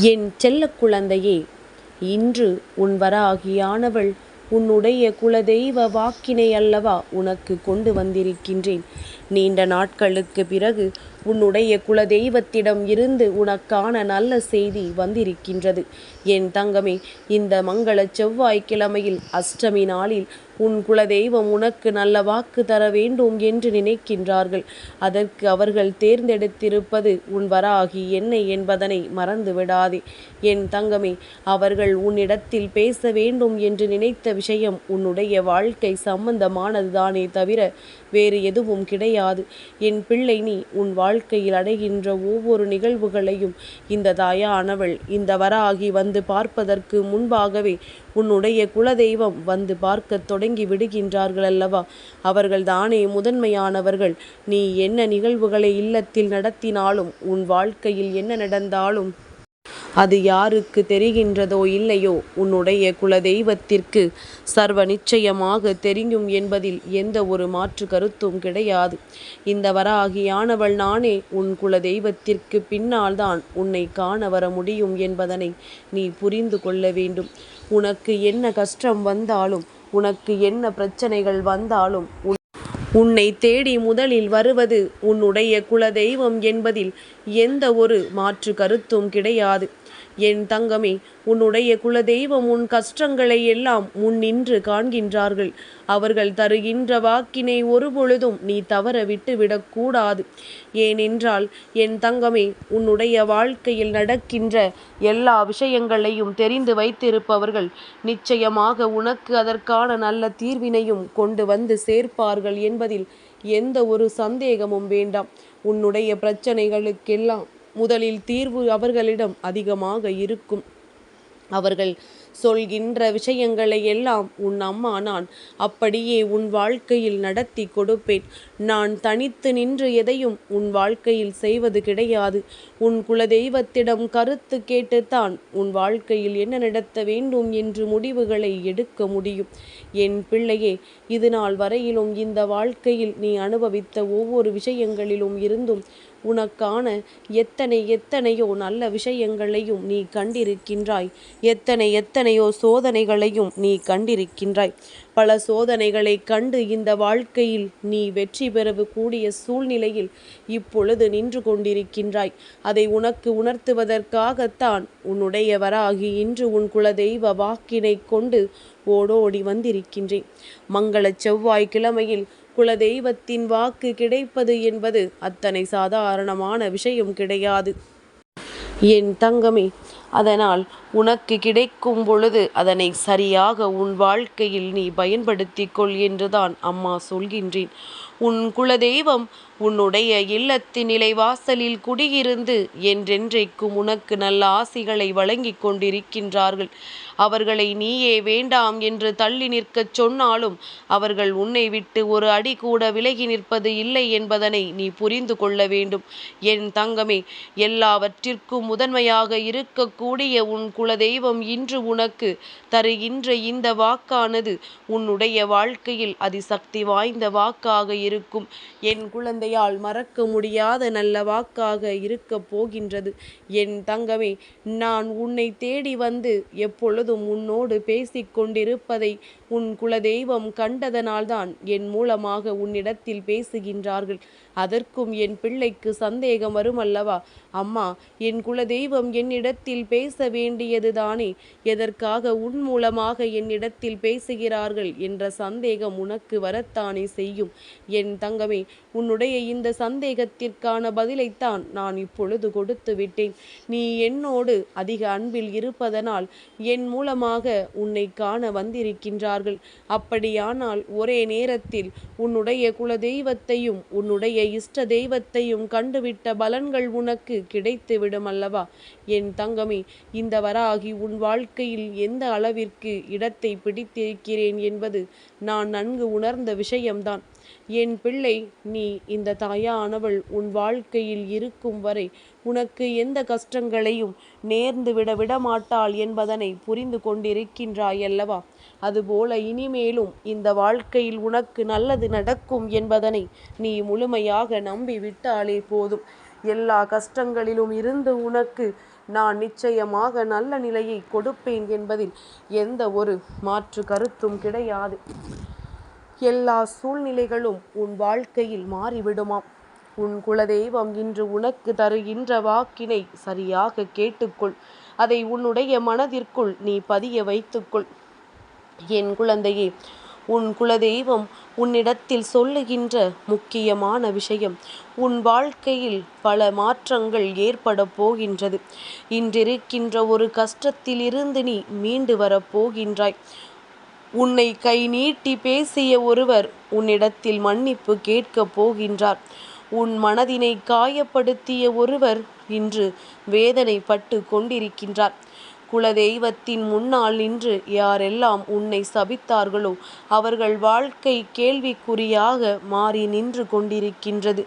என் செல்ல குழந்தையே இன்று உன் வராகியானவள் உன்னுடைய குலதெய்வ வாக்கினை அல்லவா உனக்கு கொண்டு வந்திருக்கின்றேன். நீண்ட நாட்களுக்கு பிறகு உன்னுடைய குலதெய்வத்திடம் இருந்து உனக்கான நல்ல செய்தி வந்திருக்கின்றது. என் தங்கமே இந்த மங்கள செவ்வாய்க்கிழமையில் அஷ்டமி நாளில் உன் குலதெய்வம் உனக்கு நல்ல வாக்கு தர வேண்டும் என்று நினைக்கின்றார்கள். அதற்கு அவர்கள் தேர்ந்தெடுத்திருப்பது உன் வராகி என்னை என்பதனை மறந்து விடாதே என் தங்கமே அவர்கள் உன்னிடத்தில் பேச வேண்டும் என்று நினைத்த விஷயம் உன்னுடைய வாழ்க்கை சம்பந்தமானதுதானே தவிர வேறு எதுவும் கிடையாது. என் பிள்ளை நீ உன் வாழ்க்கையில் அடைகின்ற ஒவ்வொரு நிகழ்வுகளையும் இந்த தாயானவள் இந்த வராகி வந்து பார்ப்பதற்கு முன்பாகவே உன்னுடைய குலதெய்வம் வந்து பார்க்க தொடங்கி விடுகின்றார்கள் அல்லவா? அவர்கள் தானே முதன்மையானவர்கள். நீ என்ன நிகழ்வுகளை இல்லத்தில் நடத்தினாலும் உன் வாழ்க்கையில் என்ன நடந்தாலும் அது யாருக்கு தெரிகின்றதோ இல்லையோ உன்னுடைய குலதெய்வத்திற்கு சர்வ நிச்சயமாக தெரியும் என்பதில் எந்த ஒரு மாற்று கருத்தும் கிடையாது. இந்த வராகியானவள் நானே உன் குலதெய்வத்திற்கு பின்னால்தான் உன்னை காண வர முடியும் என்பதனை நீ புரிந்து கொள்ள வேண்டும். உனக்கு என்ன கஷ்டம் வந்தாலும் உனக்கு என்ன பிரச்சனைகள் வந்தாலும் உன்னை தேடி முதலில் வருவது உன்னுடைய குலதெய்வம் என்பதில் எந்த ஒரு மாற்று கருத்தும் கிடையாது. என் தங்கமே உன்னுடைய குலதெய்வம் உன் கஷ்டங்களை எல்லாம் முன்னின்று காண்கின்றார்கள். அவர்கள் தருகின்ற வாக்கினை ஒருபொழுதும் நீ தவற விட்டுவிடக் ஏனென்றால் என் தங்கமே உன்னுடைய வாழ்க்கையில் நடக்கின்ற எல்லா விஷயங்களையும் தெரிந்து வைத்திருப்பவர்கள் நிச்சயமாக உனக்கு அதற்கான நல்ல தீர்வினையும் கொண்டு வந்து சேர்ப்பார்கள் என்பதில் எந்த ஒரு சந்தேகமும் வேண்டாம். உன்னுடைய பிரச்சனைகளுக்கெல்லாம் முதலில் தீர்வு அவர்களிடம் அதிகமாக இருக்கும். அவர்கள் சொல்கின்ற விஷயங்களை எல்லாம் உன் அம்மா நான் அப்படியே உன் வாழ்க்கையில் நடத்தி கொடுப்பேன். நான் தனித்து நின்று எதையும் உன் வாழ்க்கையில் செய்வது கிடையாது. உன் குலதெய்வத்திடம் கருத்து கேட்டுத்தான் உன் வாழ்க்கையில் என்ன நடத்த வேண்டும் என்று முடிவுகளை எடுக்க முடியும். என் பிள்ளையே இது நாள் வரையிலும் இந்த வாழ்க்கையில் நீ அனுபவித்த ஒவ்வொரு விஷயங்களிலும் இருந்தும் உனக்கான எத்தனை எத்தனையோ நல்ல விஷயங்களையும் நீ கண்டிருக்கின்றாய். எத்தனை எத்தனையோ சோதனைகளையும் நீ கண்டிருக்கின்றாய். பல சோதனைகளை கண்டு இந்த வாழ்க்கையில் நீ வெற்றி பெறக்கூடிய சூழ்நிலையில் இப்பொழுது நின்று கொண்டிருக்கின்றாய். அதை உனக்கு உணர்த்துவதற்காகத்தான் உன்னுடையவராகி இன்று உன் குலதெய்வ வாக்கினை கொண்டு ஓடோடி வந்திருக்கின்றேன். மங்கள செவ்வாய் கிழமையில் குலதெய்வத்தின் வாக்கு கிடைப்பது என்பது அத்தனை சாதாரணமான விஷயம் கிடையாது. என் தங்கமே அதனால் உனக்கு கிடைக்கும் பொழுது அதனை சரியாக உன் வாழ்க்கையில் நீ பயன்படுத்திக் கொள் என்றுதான் அம்மா சொல்கின்றேன். உன் குலதெய்வம் உன்னுடைய இல்லத்தின் நிலைவாசலில் குடியிருந்து என்றென்றைக்கும் உனக்கு நல்ல ஆசிகளை வழங்கிக் கொண்டிருக்கின்றார்கள். அவர்களை நீயே வேண்டாம் என்று தள்ளி நிற்கச் சொன்னாலும் அவர்கள் உன்னை விட்டு ஒரு அடி கூட விலகி நிற்பது இல்லை என்பதனை நீ புரிந்து கொள்ள வேண்டும். என் தங்கமே எல்லாவற்றிற்கும் முதன்மையாக இருக்கக்கூடிய உன் குலதெய்வம் இன்று உனக்கு தருகின்ற இந்த வாக்கானது உன்னுடைய வாழ்க்கையில் அதிசக்தி வாய்ந்த வாக்காக இருக்கும். என் குழந்தை ஆகையால் மறக்க முடியாத நல்ல வாக்காக இருக்கப் போகின்றது. என் தங்கமே நான் உன்னை தேடி வந்து எப்பொழுதும் உன்னோடு பேசிக் கொண்டிருப்பதை உன் குலதெய்வம் கண்டதனால்தான் என் மூலமாக உன்னிடத்தில் பேசுகின்றார்கள். அதற்கும் என் பிள்ளைக்கு சந்தேகம் வரும் அல்லவா அம்மா என் குலதெய்வம் என்னிடத்தில் பேச வேண்டியதுதானே? எதற்காக உன் மூலமாக என்னிடத்தில் பேசுகிறார்கள் என்ற சந்தேகம் உனக்கு வரத்தானே செய்யும்? என் தங்கமே உன்னுடைய இந்த சந்தேகத்திற்கான பதிலைத்தான் நான் இப்பொழுது கொடுத்து விட்டேன். நீ என்னோடு அதிக அன்பில் இருப்பதனால் என் மூலமாக உன்னை காண வந்திருக்கின்றார்கள். அப்படியானால் ஒரே நேரத்தில் உன்னுடைய குல தெய்வத்தையும் உன்னுடைய இஷ்ட தெய்வத்தையும் கண்டுவிட்ட பலன்கள் உனக்கு கிடைத்து விடும் அல்லவா? என் தங்கமே இந்த வராகி உன் வாழ்க்கையில் எந்த அளவிற்கு இடத்தை பிடித்திருக்கிறேன் என்பது நான் நன்கு உணர்ந்த விஷயம்தான். என் பிள்ளை நீ இந்த தாயானவள் உன் வாழ்க்கையில் இருக்கும் வரை உனக்கு எந்த கஷ்டங்களையும் நேர்ந்து விட விடமாட்டாள் என்பதனை புரிந்து கொண்டிருக்கின்றாயல்லவா? அதுபோல இனிமேலும் இந்த வாழ்க்கையில் உனக்கு நல்லது நடக்கும் என்பதனை நீ முழுமையாக நம்பி விட்டாலே போதும். எல்லா கஷ்டங்களிலும் இருந்து உனக்கு நான் நிச்சயமாக நல்ல நிலையை கொடுப்பேன் என்பதில் எந்த ஒரு மாற்று கருத்தும் கிடையாது. எல்லா சூழ்நிலைகளும் உன் வாழ்க்கையில் மாறிவிடுமாம். உன் குலதெய்வம் இன்று உனக்கு தருகின்ற வாக்கினை சரியாக கேட்டுக்கொள். அதை உன்னுடைய மனதிற்குள் நீ பதிய வைத்துக்கொள். என் குழந்தையே உன் குலதெய்வம் உன்னிடத்தில் சொல்லுகின்ற முக்கியமான விஷயம் உன் வாழ்க்கையில் பல மாற்றங்கள் ஏற்பட போகின்றது. இன்றிருக்கின்ற ஒரு கஷ்டத்திலிருந்து நீ மீண்டு வரப்போகின்றாய் உன்னை கை நீட்டி பேசிய ஒருவர் உன்னிடத்தில் மன்னிப்பு கேட்கப் போகின்றார். உன் மனதினை காயப்படுத்திய ஒருவர் இன்று வேதனைப்பட்டு கொண்டிருக்கின்றார். குலதெய்வத்தின் முன்னால் நின்று யாரெல்லாம் உன்னை சபித்தார்களோ அவர்கள் வாழ்க்கை கேள்விக்குறியாக மாறி நின்று கொண்டிருக்கின்றது.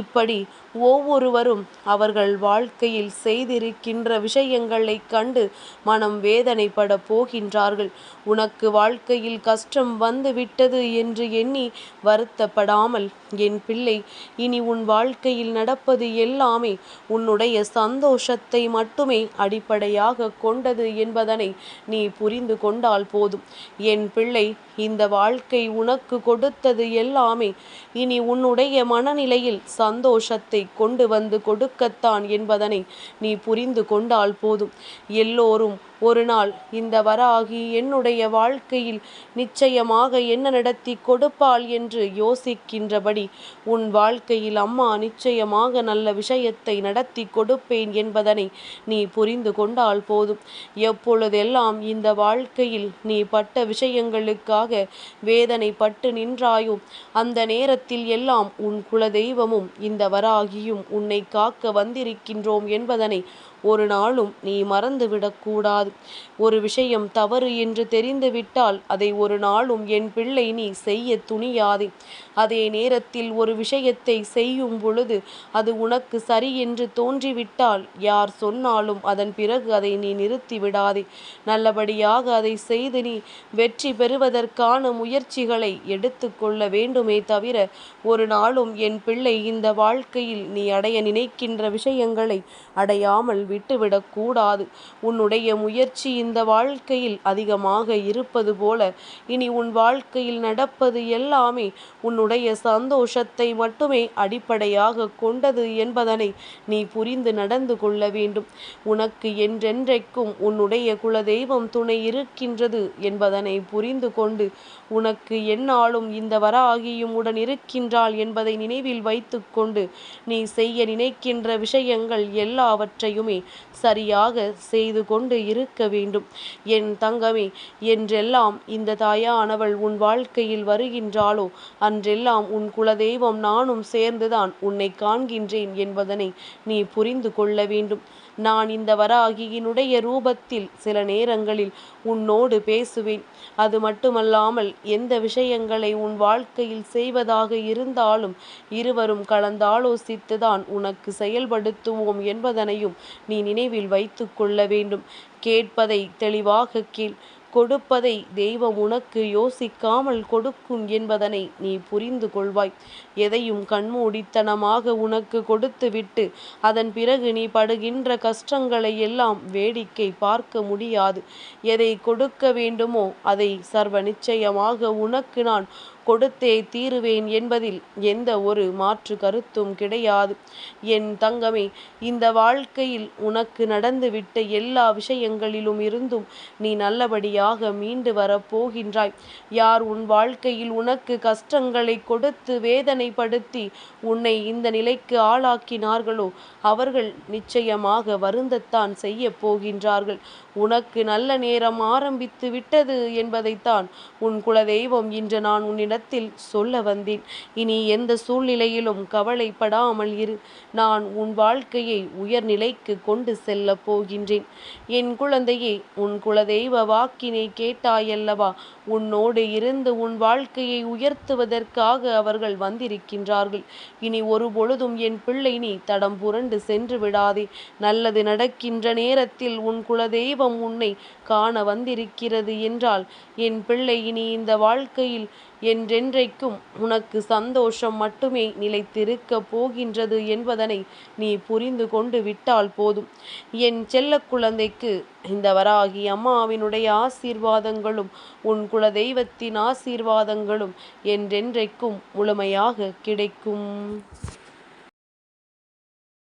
இப்படி ஒவ்வொருவரும் அவர்கள் வாழ்க்கையில் செய்திருக்கின்ற விஷயங்களை கண்டு மனம் வேதனைப்பட போகின்றார்கள். உனக்கு வாழ்க்கையில் கஷ்டம் வந்து விட்டது என்று எண்ணி வருத்தப்படாமல் என் பிள்ளை இனி உன் வாழ்க்கையில் நடப்பது எல்லாமே உன்னுடைய சந்தோஷத்தை மட்டுமே அடிப்படையாக கொண்டது என்பதனை நீ புரிந்து கொண்டால் போதும். என் பிள்ளை இந்த வாழ்க்கை உனக்கு கொடுத்தது எல்லாமே. இனி உன்னுடைய மனநிலையில் சந்தோஷத்தை கொண்டு வந்து கொடுக்கத்தான் என்பதனை நீ புரிந்து கொண்டால் போதும். எல்லோரும் ஒரு நாள் இந்த வராகி என்னுடைய வாழ்க்கையில் நிச்சயமாக என்ன நடத்தி கொடுப்பாள் என்று யோசிக்கின்றபடி உன் வாழ்க்கையில் அம்மா நிச்சயமாக நல்ல விஷயத்தை நடத்தி கொடுப்பேன் என்பதனை நீ புரிந்து கொண்டால் போதும். எப்பொழுதெல்லாம் இந்த வாழ்க்கையில் நீ பட்ட விஷயங்களுக்காக வேதனைப்பட்டு நின்றாயோ அந்த நேரத்தில் எல்லாம் உன் குலதெய்வமும் இந்த வராகியும் உன்னை காக்க வந்திருக்கின்றோம் என்பதனை ஒரு நாளும் நீ மறந்துவிடக்கூடாது ஒரு விஷயம் தவறு என்று தெரிந்துவிட்டால் அதை ஒரு நாளும் என் பிள்ளை நீ செய்ய துணியாதே. அதே நேரத்தில் ஒரு விஷயத்தை செய்யும் பொழுது அது உனக்கு சரி என்று தோன்றிவிட்டால் யார் சொன்னாலும் அதன் பிறகு அதை நீ நிறுத்தி விடாதே நல்லபடியாக அதை செய்து நீ வெற்றி பெறுவதற்கான முயற்சிகளை எடுத்துக்கொள்ள வேண்டுமே தவிர ஒரு நாளும் என் பிள்ளை இந்த வாழ்க்கையில் நீ அடைய நினைக்கின்ற விஷயங்களை அடையாமல் விட்டுவிடக்கூடாது. உன்னுடைய முயற்சி இந்த வாழ்க்கையில் அதிகமாக இருப்பது போல இனி உன் வாழ்க்கையில் நடப்பது எல்லாமே உன்னுடைய சந்தோஷத்தை மட்டுமே அடிப்படையாக கொண்டது என்பதனை நீ புரிந்து நடந்து கொள்ள வேண்டும். உனக்கு என்றென்றைக்கும் உன்னுடைய குலதெய்வம் துணை இருக்கின்றது என்பதனை புரிந்து கொண்டு உனக்கு என்னாலும் இந்த வராகியும் உடன் இருக்கின்றாள் என்பதை நினைவில் வைத்துக்கொண்டு நீ செய்ய நினைக்கின்ற விஷயங்கள் எல்லாவற்றையுமே சரியாக செய்து கொண்டு இருக்க வேண்டும். என் தங்கமே என்றெல்லாம் இந்த தாயானவள் உன் வாழ்க்கையில் வருகின்றாளோ அன்றெல்லாம் உன் குலதெய்வம் நானும் சேர்ந்துதான் உன்னை காண்கின்றேன் என்பதனை நீ புரிந்து கொள்ள வேண்டும். நான் இந்த வராகியினுடைய ரூபத்தில் சில நேரங்களில் உன்னோடு பேசுவேன். அது மட்டுமல்லாமல் எந்த விஷயங்களை உன் வாழ்க்கையில் செய்வதாக இருந்தாலும் இருவரும் கலந்தாலோசித்துதான் உனக்கு செயல்படுத்துவோம் என்பதனையும் நீ நினைவில் வைத்து கொள்ள வேண்டும். கேட்பதை தெளிவாக கேள். கொடுப்பதை தெய்வம் உனக்கு யோசிக்காமல் கொடுக்கும் என்பதனை நீ புரிந்து கொள்வாய். எதையும் கண்மூடித்தனமாக உனக்கு கொடுத்துவிட்டு அதன் பிறகு நீ படுகின்ற கஷ்டங்களை எல்லாம் வேடிக்கை பார்க்க முடியாது. எதை கொடுக்க வேண்டுமோ அதை சர்வ நிச்சயமாக உனக்கு நான் கொடுத்தே தீருவேன் என்பதில் எந்த ஒரு மாற்று கருத்தும் கிடையாது. என் தங்கமே இந்த வாழ்க்கையில் உனக்கு நடந்துவிட்ட எல்லா விஷயங்களிலும் இருந்தும் நீ நல்லபடியாக மீண்டு வரப்போகின்றாய். யார் உன் வாழ்க்கையில் உனக்கு கஷ்டங்களை கொடுத்து வேதனைப்படுத்தி உன்னை இந்த நிலைக்கு ஆளாக்கினார்களோ அவர்கள் நிச்சயமாக வருந்தத்தான் செய்ய போகின்றார்கள். உனக்கு நல்ல நேரம் ஆரம்பித்து விட்டது என்பதைத்தான் உன் குலதெய்வம் இன்று நான் உன்னிடத்தில் சொல்ல வந்தேன். இனி எந்த சூழ்நிலையிலும் கவலைப்படாமல் இரு. நான் உன் வாழ்க்கையை உயர்நிலைக்கு கொண்டு செல்ல போகின்றேன். என் குழந்தையே உன் குலதெய்வ வாக்கினை கேட்டாயல்லவா? உன்னோடு இருந்து உன் வாழ்க்கையை உயர்த்துவதற்காக அவர்கள் வந்திருக்கின்றார்கள். இனி ஒரு பொழுதும் என் பிள்ளை நீ தடம் புரண்டு சென்று விடாதே. நல்லது நடக்கின்ற நேரத்தில் உன் குலதெய்வம் உன்னை காண வந்திருக்கிறது என்றால் என் பிள்ளை இனி இந்த வாழ்க்கையில் என்றென்றைக்கும் உனக்கு சந்தோஷம் மட்டுமே நிலைத்திருக்கப் போகின்றது என்பதனை நீ புரிந்து கொண்டு விட்டால் போதும். என் செல்ல குழந்தைக்கு இந்த வராகி அம்மாவினுடைய ஆசீர்வாதங்களும் உன் குலதெய்வத்தின் ஆசீர்வாதங்களும் என்றென்றைக்கும் முழுமையாக கிடைக்கும்.